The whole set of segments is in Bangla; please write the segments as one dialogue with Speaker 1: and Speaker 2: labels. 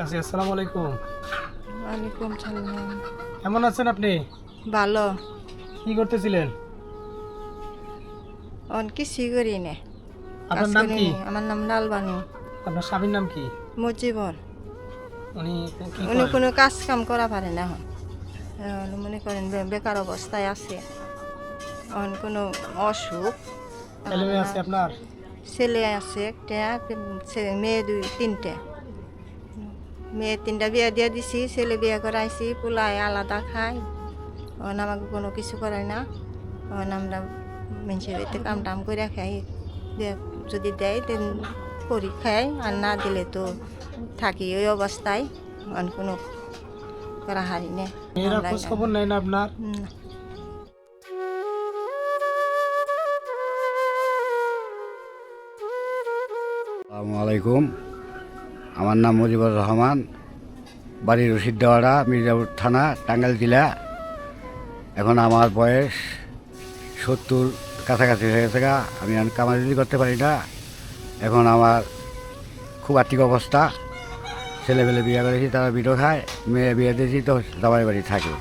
Speaker 1: চাচি আসসালামু আলাইকুম।
Speaker 2: ওয়ালাইকুম সালাম।
Speaker 1: কেমন আছেন আপনি?
Speaker 2: ভালো।
Speaker 1: কি করতেছিলেন?
Speaker 2: অন কিছুই করি নে।
Speaker 1: আপনার নাম কি?
Speaker 2: আমার নাম লালবানু।
Speaker 1: আপনার স্বামীর নাম কি?
Speaker 2: মুজিবর।
Speaker 1: উনি কি
Speaker 2: উনি কোনো কাজ কাম করা পারে না এখন। মনে করেন বেকার অবস্থায় আছে। এখন কোনো অসুখ।
Speaker 1: ছেলে আছে আপনার?
Speaker 2: ছেলে আছে একটা মেয়ে দুই তিনটে। মেয়ে তিনটা বিয়ে দিয়ে দিছি ছেলে বিয়ে করাইছি পোলায় আলাদা খাই এখন আমাকে কোনো কিছু করায় না। এখন আমরা মানুষের বাড়িতে কাম টাম করে খাই যদি দেয় তেন করি খাই আর না দিলে তো থাকি ওই অবস্থায় এখন কোনো করা হারি না।
Speaker 1: খবর নেয় না আপনার?
Speaker 3: আসসালামু আলাইকুম। আমার নাম মুজিবুর রহমান, বাড়ি রশিদওয়াড়া মির্জাপুর থানা, টাঙ্গাইল জেলা। এখন আমার বয়স সত্তর, কাছাকাছি হয়ে গেছে গা, আমি এখন কামাজি করতে পারি না। এখন আমার খুব আর্থিক অবস্থা ছেলেবেলে বিয়ে করেছি, তারা বিটো খায়, মেয়ে বিয়ে দিয়েছি, তো জামাই বাড়ি থাকে।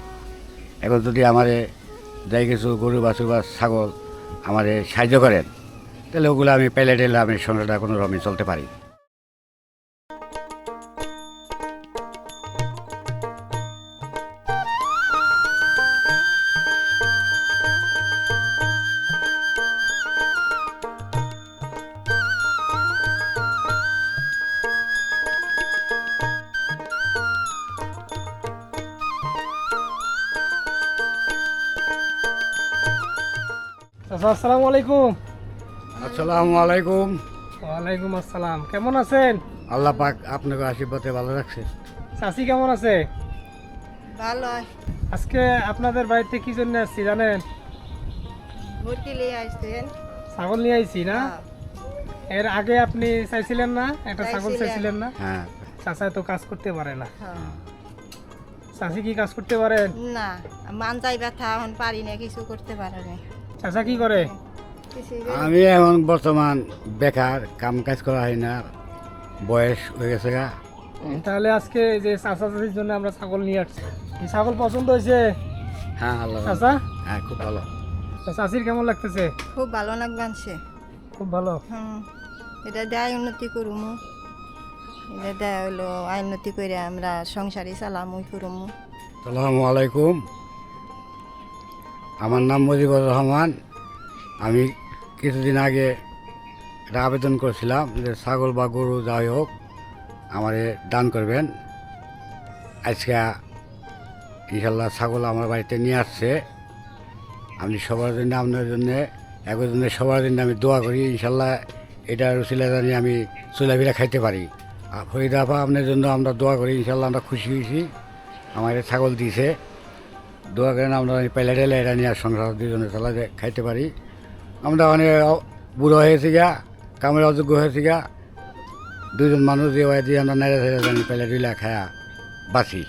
Speaker 3: এখন যদি আমারে যাই কিছু গরু, বাছুর বা ছাগল আমারে সাহায্য করেন, তাহলে ওগুলো আমি পেলে টেলে আমি সংসারটা কোনো রকমে চলতে পারি।
Speaker 1: চাচা আসসালামু আলাইকুম।
Speaker 3: আসসালামু আলাইকুম।
Speaker 1: ওয়ালাইকুম আসসালাম। কেমন আছেন?
Speaker 3: আল্লাহ পাক আপনাকে আশীর্বাদে ভালো রাখছে।
Speaker 1: চাচি কেমন আছে?
Speaker 2: ভালো।
Speaker 1: আজকে আপনাদের বাড়িতে কি জন্য আসছি জানেন?
Speaker 2: মুরগি নিয়ে আসতেন
Speaker 1: ছাগল নিয়ে আইছি না? এর আগে আপনি চাইছিলেন না? একটা ছাগল চাইছিলেন না?
Speaker 3: হ্যাঁ।
Speaker 1: চাচায় তো কাজ করতে পারে না।
Speaker 2: হ্যাঁ।
Speaker 1: চাচি কি কাজ করতে পারেন
Speaker 2: না মানজাই ব্যথা এখন পারি না কিছু করতে পারে না।
Speaker 1: চাচা কি করে?
Speaker 3: আমি এখন বর্তমান বেকার কাম কাজ করা হয় না বয়স হয়ে গেছে গা।
Speaker 1: তাহলে আজকে যে চাচা চাচির জন্য আমরা ছাগল নিয়ে আসছি। এই ছাগল পছন্দ হয়েছে?
Speaker 3: হ্যাঁ আল্লাহ
Speaker 1: চাচা?
Speaker 3: হ্যাঁ খুব ভালো।
Speaker 1: তা চাচির কেমন লাগতেছে?
Speaker 2: খুব ভালো লাগবানছে
Speaker 1: খুব ভালো।
Speaker 2: হুম এটা দেয় উন্নতি করুমু। এটা হলো আই উন্নতি করে আমরা সংসারই চালামু করুমু।
Speaker 3: সালামু আলাইকুম। আমার নাম মুজিবুর রহমান। আমি কিছুদিন আগে একটা আবেদন করেছিলাম যে ছাগল বা গরু যাই হোক, আমারে দান করবেন। আজকে ইনশাল্লাহ ছাগল আমার বাড়িতে নিয়ে আসছে। আপনি সবার জন্য, আপনার জন্য, একজনের সবার জন্য আমি দোয়া করি। ইনশাল্লাহ এটা রসিলা জানি আমি চুলাফিরা খাইতে পারি। আর ফরিদাফা আপনার জন্য আমরা দোয়া করি ইনশাল্লাহ আমরা খুশি হয়েছি। আমার ছাগল দিয়েছে দোয়া করেন আমরা পেলে টেলে এটা নিয়ে সংসার দুজনে চালা খাইতে পারি। আমরা অনেক বুড়ো হয়েছি গা, কামের অযোগ্য হয়েছি গা। দুজন মানুষ দিয়ে দিয়ে আমরা নেড়ে ছেড়ে জানি পেলে ডিলা খায়া বাঁচি।